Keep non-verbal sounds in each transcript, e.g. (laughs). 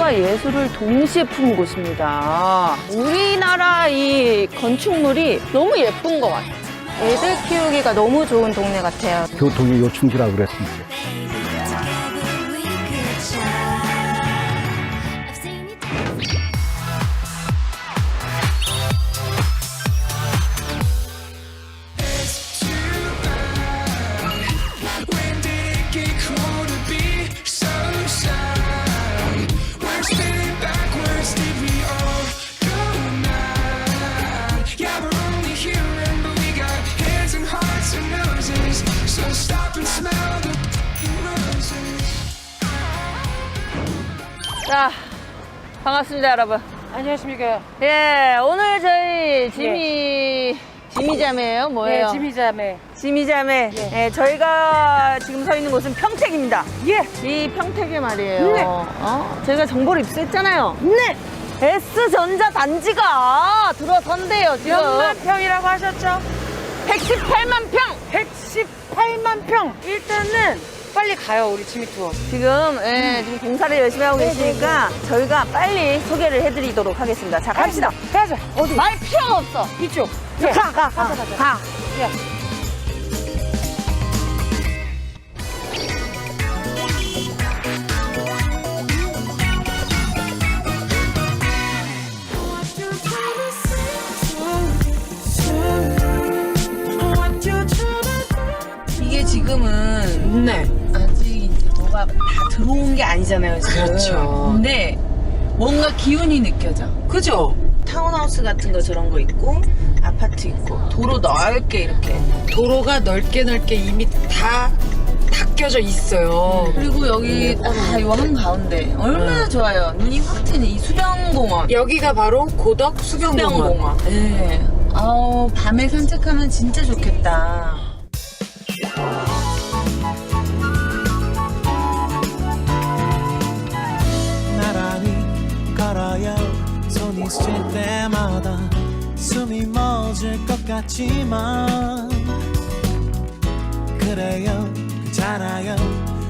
문학과 예술을 동시에 푼 곳입니다. 우리나라 이 건축물이 너무 예쁜 것 같아요. 애들 키우기가 너무 좋은 동네 같아요. 교통이 요충지라고 그랬습니다. 자, 반갑습니다, 여러분. 안녕하십니까. 예, 오늘 저희 지미, 지미자매예요 뭐예요? 네, 지미자매. 지미자매. 예, 저희가 지금 서 있는 곳은 평택입니다. 예. 이 평택에 말이에요. 네. 어? 저희가 정보를 입수했잖아요. 네. S전자 단지가 들어선대요, 지금. 몇만 평이라고 하셨죠? 118만 평! 118만 평. 일단은 빨리 가요, 우리 지미 투어. 지금, 예, 지금 공사를 열심히 하고 계시니까 저희가 빨리 소개를 해드리도록 하겠습니다. 자, 갑시다. 가자. 어디? 말 필요가 없어. 이쪽. 예. 가, 가, 가, 가. 가. 예. 이게 지금은 네. 다 들어온 게 아니잖아요, 지금. 그렇죠. 근데 뭔가 기운이 느껴져. 그죠? 타운하우스 같은 거 저런 거 있고, 아파트 있고, 도로 넓게 이렇게. 도로가 넓게 넓게 이미 다 닦여져 있어요. 그리고 여기 딱요 한 가운데. 얼마나 좋아요. 눈이 확 트는 이 수변공원. 여기가 바로 고덕 수변공원. 수변공원. 네. 아우, 밤에 산책하면 진짜 좋겠다. 스칠 때마다 숨이 멎을 것 같지만 그래요 괜찮아요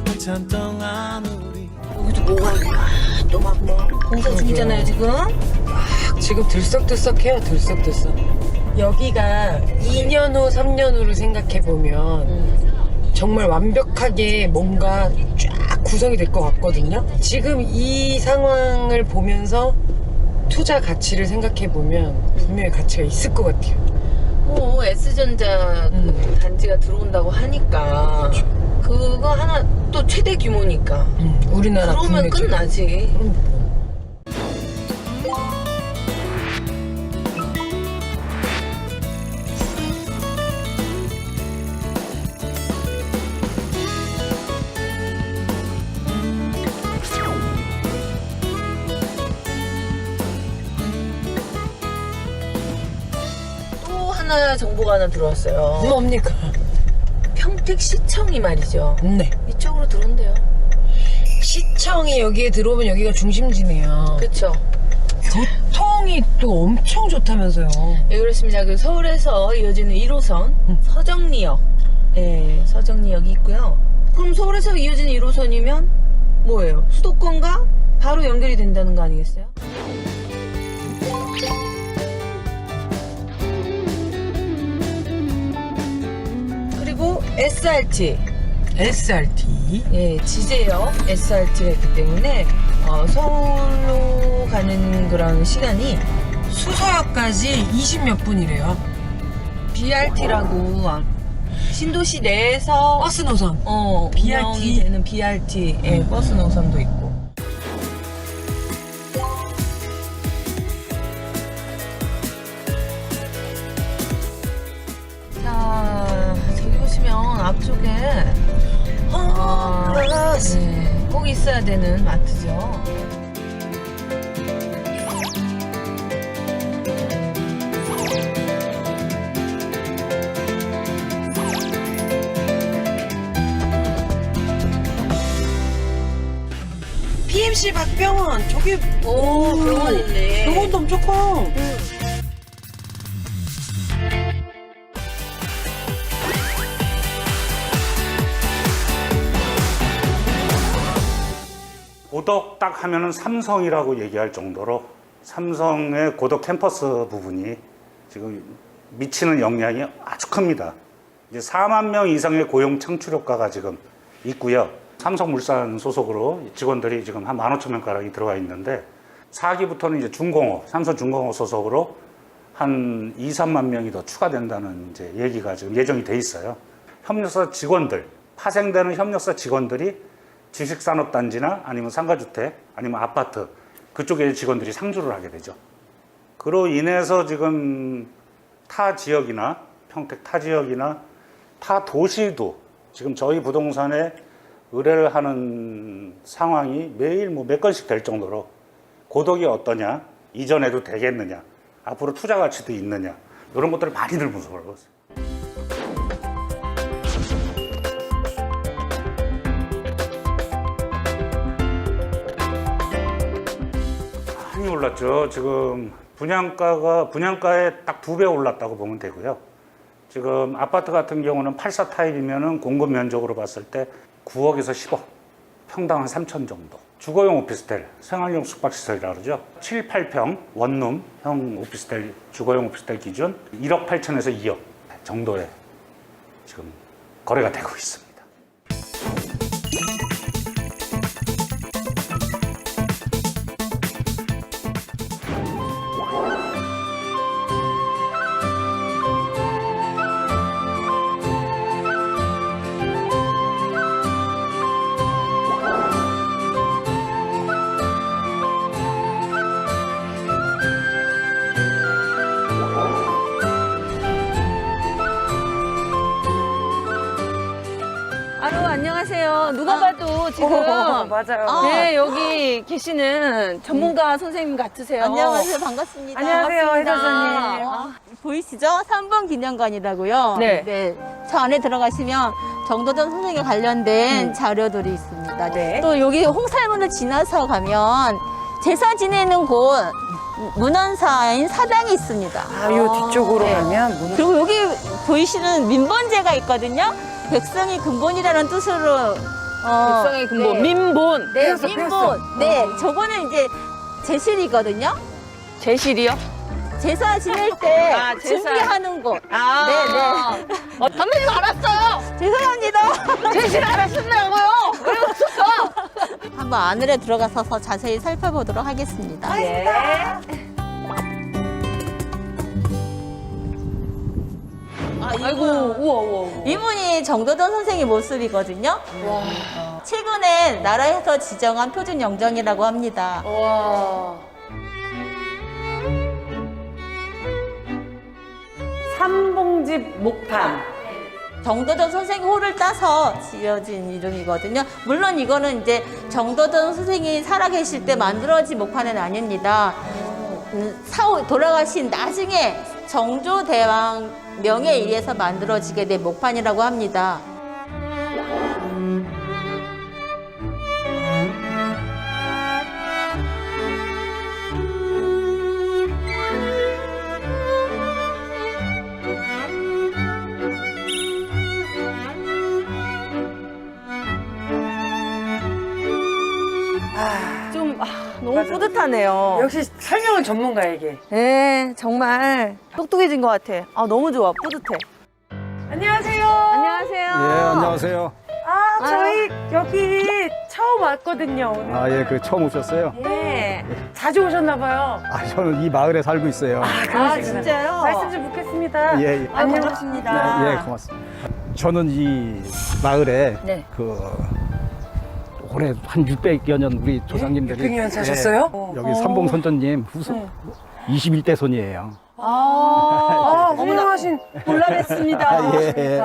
한참 동안 우리 여기도 뭐가 또막 뭐, 공사 중이잖아요, 지금. 지금 들썩들썩해요, 들썩들썩. 여기가 2년 후, 3년 후를 생각해보면 정말 완벽하게 뭔가 쫙 구성이 될 것 같거든요. 지금 이 상황을 보면서 투자 가치를 생각해 보면 분명히 가치가 있을 것 같아요. 뭐 S전자 그 음. 단지가 들어온다고 하니까 그거 하나 또 최대 규모니까 음, 우리나라 그러면. 끝나지 또 하나 정보가 하나 들어왔어요 뭡니까? 평택시청이 말이죠 네. 이쪽으로 들어온대요 시청이 여기에 들어오면 여기가 중심지네요. 그쵸 교통이 또 엄청 좋다면서요. 예, 그렇습니다. 그 서울에서 이어지는 1호선 서정리역, 예, 서정리역이 있고요. 그럼 서울에서 이어지는 1호선이면 뭐예요? 수도권과 바로 연결이 된다는 거 아니겠어요? 그리고 SRT, SRT. 예, 지제역 SRT가 있기 때문에 어, 서울로 가는 그런 시간이 수서역까지 20 몇 분이래요. BRT라고 신도시 내에서 버스 노선. 어, BRT? 운영이 되는 BRT 예, 버스 노선도 있고. PMC 박병원. 저기 오, 병원 있네. 병원도 엄청 커. 고덕 딱 하면은 삼성이라고 얘기할 정도로 삼성의 고덕 캠퍼스 부분이 지금 미치는 영향이 아주 큽니다. 이제 4만 명 이상의 고용 창출 효과가 지금 있고요. 삼성물산 소속으로 직원들이 지금 한 15,000명 가량이 들어가 있는데 4기부터는 이제 중공업, 삼성 중공업 소속으로 한 2, 3만 명이 더 추가된다는 이제 얘기가 지금 예정이 돼 있어요. 협력사 직원들, 파생되는 협력사 직원들이 지식산업단지나 아니면 상가주택, 아니면 아파트 그쪽에 직원들이 상주를 하게 되죠. 그로 인해서 지금 타 지역이나 평택 타 지역이나 타 도시도 지금 저희 부동산에 의뢰를 하는 상황이 매일 뭐 몇 건씩 될 정도로 고독이 어떠냐, 이전에도 되겠느냐, 앞으로 투자 가치도 있느냐 이런 것들을 많이들 있어요. 많이 올랐죠. 지금 분양가가 분양가에 딱 두 배 올랐다고 보면 되고요. 지금 아파트 같은 경우는 84 타입이면은 공급 면적으로 봤을 때 9억에서 10억, 평당 한 3천 정도. 주거용 오피스텔, 생활용 숙박시설이라 그러죠. 7, 8평 원룸형 오피스텔, 주거용 오피스텔 기준 1억 8천에서 2억 정도에 지금 거래가 되고 있습니다. 지금 어, 맞아요. 네 여기 계시는 전문가 선생님 같으세요. 안녕하세요. 반갑습니다. 안녕하세요, 반갑습니다. 해설자님. 아, 보이시죠? 3번 기념관이라고요. 네. 저 안에 들어가시면 정도전 선생에 관련된 자료들이 있습니다. 네. 또 여기 홍살문을 지나서 가면 제사 지내는 곳 문헌사인 사당이 있습니다. 아, 요 뒤쪽으로 네. 가면 문 그리고 여기 보이시는 민번제가 있거든요. 백성이 근본이라는 뜻으로 어, 백성의 근본 네. 민본 네, 배웠어, 민본. 배웠어. 네, 저거는 이제 제실이거든요. 제실이요? 제사 지낼 때 (laughs) 아, 제사. 준비하는 곳. 아, 네, 어, 선배님 알았어요. 죄송합니다. (laughs) 제실 알았었냐고요? 왜 웃었어? 한번 안으로 들어가서 자세히 살펴보도록 하겠습니다. 아이고 우와 우와. 우와. 이분이 정도전 선생의 모습이거든요. 어, 최근에 나라에서 지정한 표준 영정이라고 합니다. 와. 삼봉집 목판. 정도전 선생 호를 따서 지어진 이름이거든요. 물론 이거는 이제 정도전 선생이 살아계실 때 만들어진 목판은 아닙니다. 음, 사후 돌아가신 나중에 정조대왕 명에 의해서 만들어지게 된 목판이라고 합니다. 너무 맞아. 뿌듯하네요. 역시 설명은 전문가에게. 네 정말 똑똑해진 것 같아. 아 너무 좋아 뿌듯해. 안녕하세요. 안녕하세요. 예, 안녕하세요. 아, 저희 여기 처음 왔거든요. 오늘. 아, 예, 그 처음 오셨어요? 네. 자주 오셨나봐요. 아, 저는 이 마을에 살고 있어요. 아, 진짜요? 말씀 좀 묻겠습니다. 예, 예. 아, 반갑습니다. 네, 예, 고맙습니다. 저는 이 마을에 네. 그 올해 한 600여 년 우리 조상님들이 600년 사셨어요? 예, 여기 삼봉 선전님 후손 21대 손이에요. 아, 훌륭하신 몰라냈습니다. 아, 예, 예.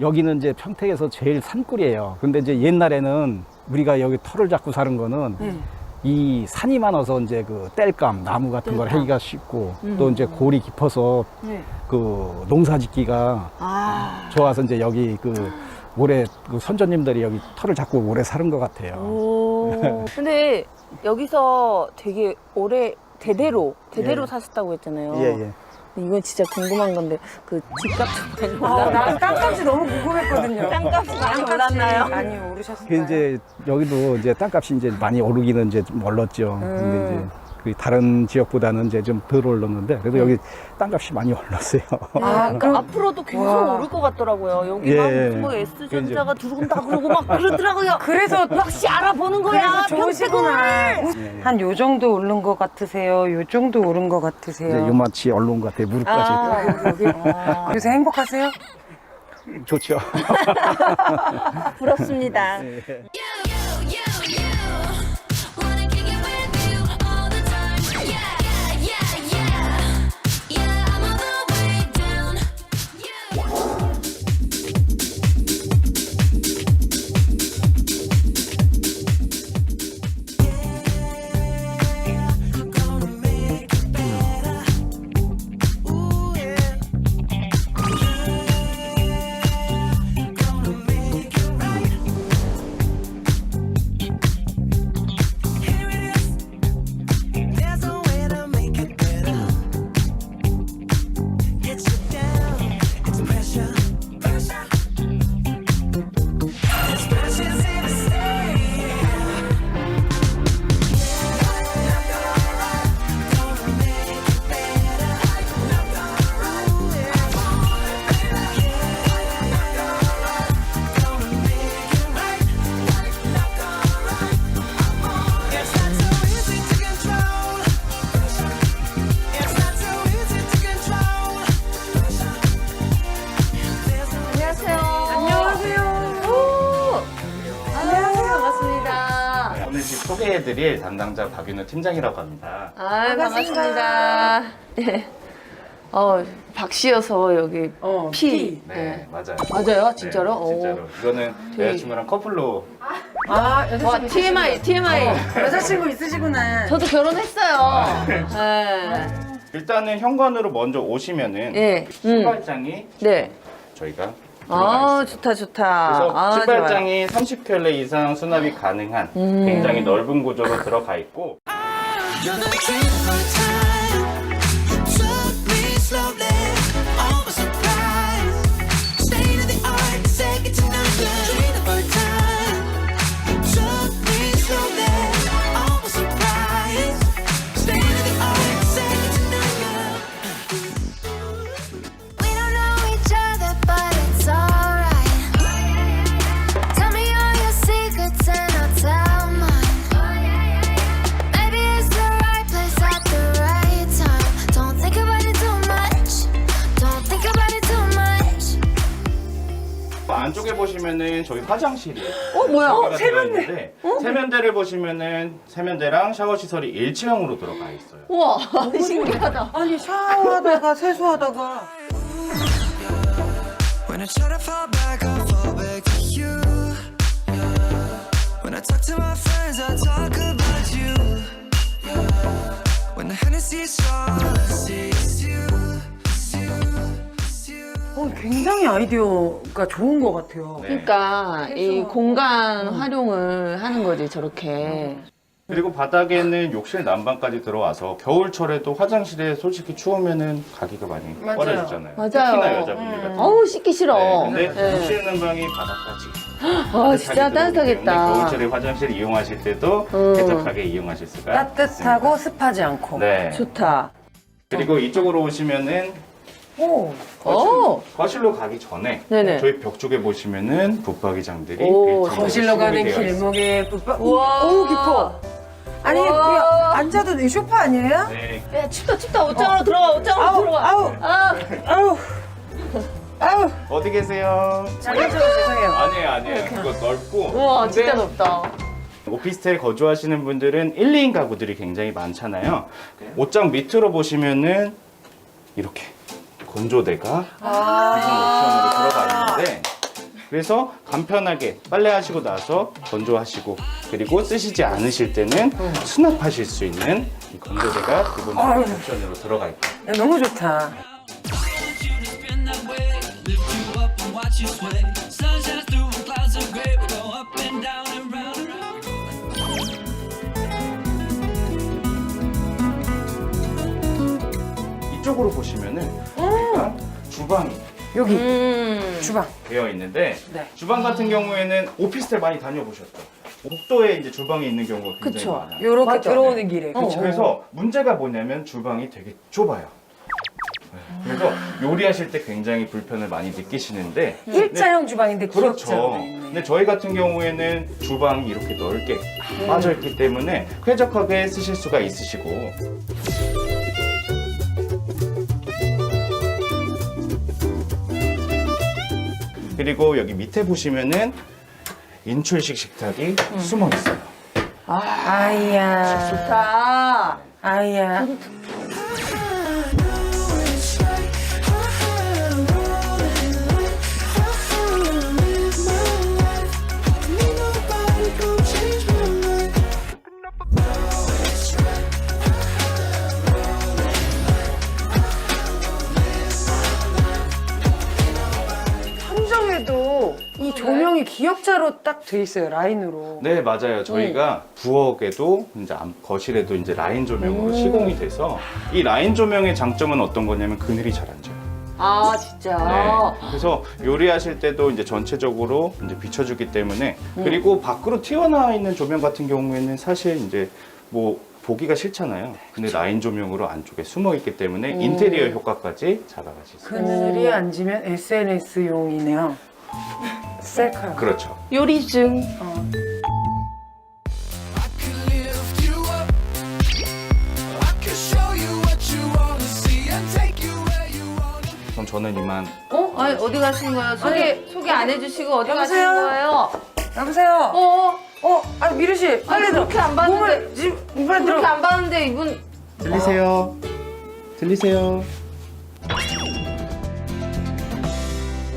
여기는 이제 평택에서 제일 산골이에요. 근데 이제 옛날에는 우리가 여기 터를 잡고 사는 거는 음. 이 산이 많아서 이제 그 땔감 나무 같은 걸 하기가 쉽고 또 이제 골이 깊어서 네. 그 농사 짓기가 아. 좋아서 이제 여기 그 올해 그 선조님들이 여기 터를 잡고 오래 사는 것 같아요. 오. 근데 여기서 되게 오래 대대로 대대로 예. 사셨다고 했잖아요. 예, 예. 이건 진짜 궁금한 건데 그 집값 좀 많이 아, 올랐나요? 나는 땅값이 너무 궁금했거든요. 땅값이 많이 올랐나요? 많이 오르셨어요. 그 이제 여기도 이제 땅값이 이제 많이 오르기는 이제 좀 올랐죠. 근데 이제 그 다른 지역보다는 이제 좀 덜 올랐는데 그래도 여기 땅값이 많이 올랐어요. 아, (laughs) 그럼 앞으로도 계속 와. 오를 것 같더라고요. 여기 예, 막 예. 뭐 S전자가 들어온다 그러고 막 그러더라고요. (laughs) 그래서 역시 알아보는 거야. 그래서 좋으시구나. 한 요 정도 오른 것 같으세요? 요 정도 오른 것 이제 같으세요? 요마치 얼른 것 같아요. 무릎까지. 아, 여기. (laughs) 아, 그래서 행복하세요? 좋죠. 부럽습니다. You, 소개해드릴 담당자 박윤우 팀장이라고 합니다. 아, 반갑습니다. 네. 어, 박씨여서 여기 어, 피. 네, 맞아요. 맞아요? 진짜로? 네, 진짜로. 이거는 되게- 여자친구랑 커플로 아, 와, 여자친구, TMI, TMI. (laughs) 여자친구 있으시구나. 저도 결혼했어요. 네. 일단은 현관으로 먼저 오시면은 네. 음. 신발장이 네. 저희가 아, 들어가 있어요. 좋다, 좋다. 그래서 아, 신발장이 30켤레 이상 수납이 가능한 음. 굉장히 넓은 구조로 들어가 있고 You're the dream for time. 안쪽에 보시면은 저희 화장실이 어, 뭐야? 어, 세면대. 세면대를 보시면은 세면대랑 샤워 시설이 일체형으로 들어가 있어요. 우와, 신기하다. 아니, 샤워하다가 세수하다가. When I try to fall back, I fall back to you. When I talk to my friends, I talk about you. When the Hennessy's strong, all I see is you, 어, 굉장히 아이디어가 좋은 것 같아요. 네. 그러니까 이 공간 활용을 하는 거지, 저렇게. 그리고 바닥에는 욕실 난방까지 들어와서 겨울철에도 화장실에 솔직히 추우면은 가기가 많이 꺼려지잖아요. 맞아요. 특히나 여자분들 같은 경우. 어우, 씻기 싫어. 네, 근데 네. 욕실 난방이 바닥까지 아, 진짜 따뜻하겠다. 겨울철에 화장실 이용하실 때도 음. 쾌적하게 이용하실 수가 따뜻하고 있습니다. 습하지 않고. 네. 좋다. 그리고 이쪽으로 오시면은 오, 오. 거실로 가기 전에 네네. 저희 벽 쪽에 보시면은 붙박이장들이 오, 거실로 가는 되어. 길목에 붙박. 우와. 오, 깊어. 아니, 우와. 앉아도 이 소파 아니에요? 네. 야, 춥다, 춥다. 옷장으로 들어가, 옷장으로 아우, 들어가. 아우, 아, 아우, 아우. 어디 계세요? 잠깐 죄송해요. 아니에요, 아니에요. 그거 넓고. 우와, 근데 진짜 높다. 오피스텔 거주하시는 분들은 1, 2인 가구들이 굉장히 많잖아요. 옷장 밑으로 보시면은 이렇게 건조대가 기본 옵션으로 들어가 있는데 그래서 간편하게 빨래하시고 나서 건조하시고 그리고 쓰시지 않으실 때는 수납하실 수 있는 이 건조대가 기본적으로 옵션으로 들어가 있고. 야, 너무 좋다. 이쪽으로 이쪽으로 보시면은 주방이 여기 음. 주방. 되어 있는데 네. 주방 같은 경우에는 오피스텔 많이 다녀보셨죠? 복도에 이제 주방이 있는 경우가 굉장히 그쵸. 많아요. 요렇게 맞아. 들어오는 길에. 어. 그쵸. 그래서 문제가 뭐냐면 주방이 되게 좁아요. 네. 그래서 요리하실 때 굉장히 불편을 많이 느끼시는데 일자형 주방인데 그렇죠. 기역자로 돼 있네. 근데 저희 같은 경우에는 주방이 이렇게 넓게 빠져 있기 때문에 쾌적하게 쓰실 수가 있으시고 그리고 여기 밑에 보시면은 인출식 식탁이 숨어 있어요. 아이야. 좋다. 아이야. 있어요 라인으로. 네, 맞아요. 저희가 부엌에도 이제 암- 거실에도 이제 라인 조명으로 시공이 돼서 이 라인 조명의 장점은 어떤 거냐면 그늘이 잘 안 져요. 아 진짜. 네. 그래서 요리하실 때도 이제 전체적으로 이제 비춰주기 때문에 그리고 밖으로 튀어나와 있는 조명 같은 경우에는 사실 이제 뭐 보기가 싫잖아요. 근데 라인 조명으로 안쪽에 숨어 있기 때문에 인테리어 효과까지 잡아가실 수 있어요. 그늘이 앉으면 SNS용이네요. 셀카. 그렇죠. 요리 중. 어. 그럼 저는 이만 어? 아니 어디 가시는 거예요? 소개 소개 안 해주시고 어디 여보세요? 가시는 거예요? 여보세요. 어? 어, 아 미르 씨, 빨리 들어. 그렇게 안 봤는데. 몸을 지금 빨리 그렇게 들어. 안 봤는데 이분 들리세요? 들리세요?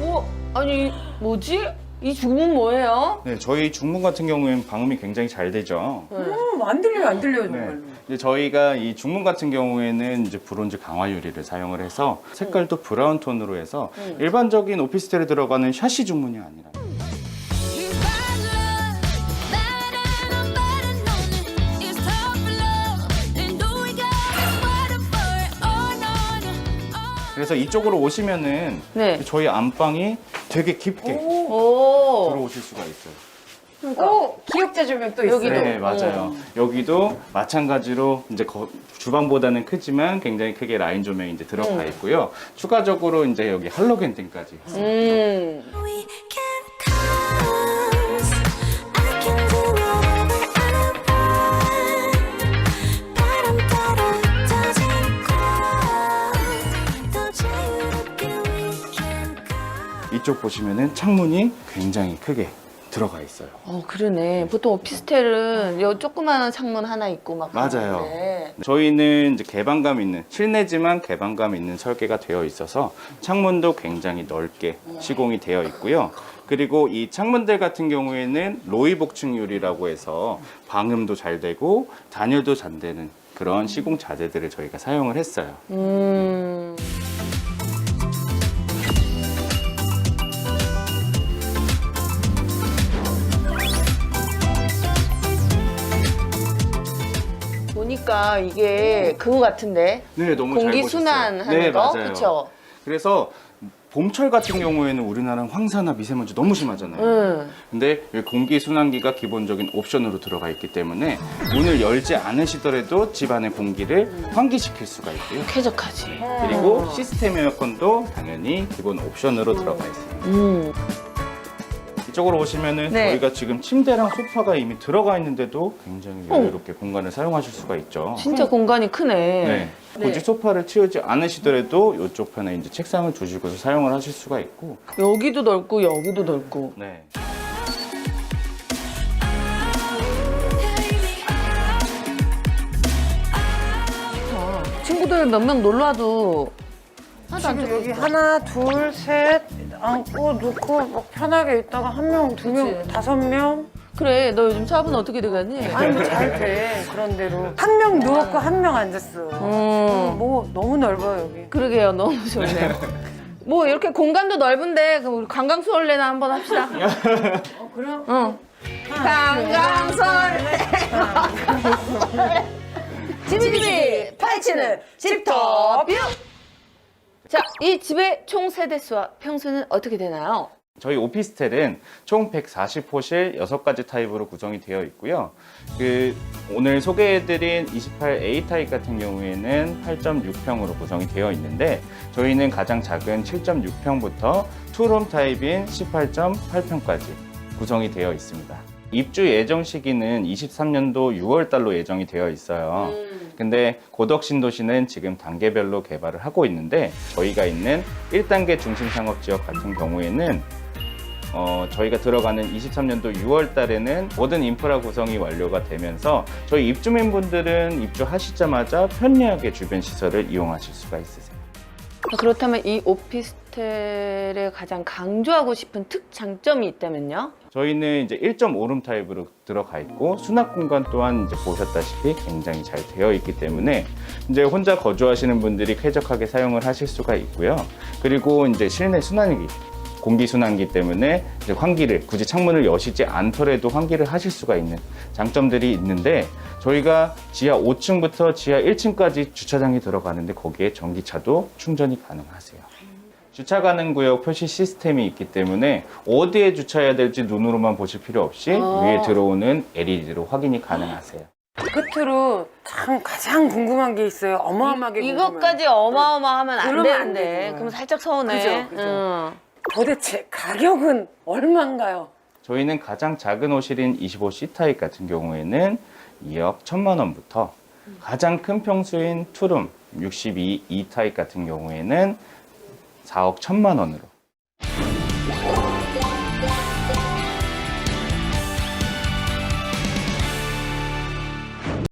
어? 아니 뭐지? 이 중문 뭐예요? 네, 저희 중문 같은 경우에는 방음이 굉장히 잘 되죠. 음, 안 들려요, 안 들려요 네. 정말로. 이제 저희가 이 중문 같은 경우에는 이제 브론즈 강화 유리를 사용을 해서 색깔도 브라운 톤으로 해서 일반적인 오피스텔에 들어가는 샤시 중문이 아니라. 그래서 이쪽으로 오시면은 네. 저희 안방이 되게 깊게 오. 들어오실 수가 있어요. 오, 기억자 조명 또 있어요. 여기도. 네, 맞아요. 여기도 마찬가지로 이제 거- 주방보다는 크지만 굉장히 크게 라인 조명이 이제 들어가 있고요. 추가적으로 이제 여기 할로겐 등까지 있습니다. 음. We can 이쪽 보시면은 창문이 굉장히 크게 들어가 있어요. 어 그러네. 보통 오피스텔은 요 조그마한 창문 하나 있고 막. 맞아요. 그러는데. 저희는 이제 개방감 있는 실내지만 개방감 있는 설계가 되어 있어서 창문도 굉장히 넓게 시공이 되어 있고요. 그리고 이 창문들 같은 경우에는 로이 복층 유리라고 해서 방음도 잘 되고 단열도 잘 되는 그런 시공 자재들을 저희가 사용을 했어요. 음. 보니까 이게 그거 같은데 네, 너무 잘 공기 보셨어요. 순환하는 네, 거, 맞아요. 그렇죠? 그래서 봄철 같은 경우에는 우리나라는 황사나 미세먼지 너무 심하잖아요. 응. 근데 여기 공기 순환기가 기본적인 옵션으로 들어가 있기 때문에 문을 열지 않으시더라도 집 안의 공기를 환기시킬 수가 있고요. 쾌적하지. 그리고 시스템 에어컨도 당연히 기본 옵션으로 들어가 있습니다. 음. 이쪽으로 오시면은 네. 저희가 지금 침대랑 소파가 이미 들어가 있는데도 굉장히 여유롭게 공간을 사용하실 수가 있죠. 진짜 공간이 크네. 네. 굳이 소파를 치우지 않으시더라도 이쪽 편에 이제 책상을 두시고서 사용을 하실 수가 있고. 여기도 넓고 여기도 넓고. 네. 친구들 몇 명 놀러 와도 하나도 안 지금 여기. 하나, 둘, 셋 앉고 놓고 막 편하게 있다가 한 명, 두 명. 다섯 명. 그래, 너 요즘 차분 어떻게 돼가니? 아니 뭐잘 돼. 그런 대로 한 명 누웠고 한 명 앉았어. 음. 뭐 너무 넓어 여기. 그러게요, 너무 좋네요. 뭐 이렇게 공간도 넓은데 그럼 우리 관광수월래나 한번 합시다. (laughs) 어 그럼 응. 관광설레. 집이집이 파헤치는 집터뷰. 자, 이 집의 총 세대수와 평수는 어떻게 되나요? 저희 오피스텔은 총 140호실 6가지 타입으로 구성이 되어 있고요. 그 오늘 소개해드린 28A 타입 같은 경우에는 8.6평으로 구성이 되어 있는데 저희는 가장 작은 7.6평부터 투룸 타입인 18.8평까지 구성이 되어 있습니다. 입주 예정 시기는 23년도 6월 달로 예정이 되어 있어요. 근데 고덕 신도시는 지금 단계별로 개발을 하고 있는데 저희가 있는 1단계 중심 상업 지역 같은 경우에는 어, 저희가 들어가는 23년도 6월 달에는 모든 인프라 구성이 완료가 되면서 저희 입주민분들은 입주하시자마자 편리하게 주변 시설을 이용하실 수가 있으세요. 그렇다면 이 오피스 텔에 가장 강조하고 싶은 특장점이 있다면요? 저희는 이제 1.5룸 타입으로 들어가 있고 수납 공간 또한 이제 보셨다시피 굉장히 잘 되어 있기 때문에 이제 혼자 거주하시는 분들이 쾌적하게 사용을 하실 수가 있고요. 그리고 이제 실내 순환기 공기 순환기 때문에 환기를 굳이 창문을 여시지 않더라도 환기를 하실 수가 있는 장점들이 있는데 저희가 지하 5층부터 지하 1층까지 주차장이 들어가는데 거기에 전기차도 충전이 가능하세요. 주차 가능 구역 표시 시스템이 있기 때문에 어디에 주차해야 될지 눈으로만 보실 필요 없이 위에 들어오는 LED로 확인이 가능하세요. 끝으로 참 가장 궁금한 게 있어요. 어마어마하게 궁금해요. 이것까지 어마어마하면 안 그러면 안 되는데. 되죠. 그럼 살짝 서운해. 그죠, 그죠. 응. 도대체 가격은 얼마인가요? 저희는 가장 작은 호실인 25C 타입 같은 경우에는 2억 1천만 원부터 가장 큰 평수인 투룸 62 E 타입 같은 경우에는 4억 1천만 원으로.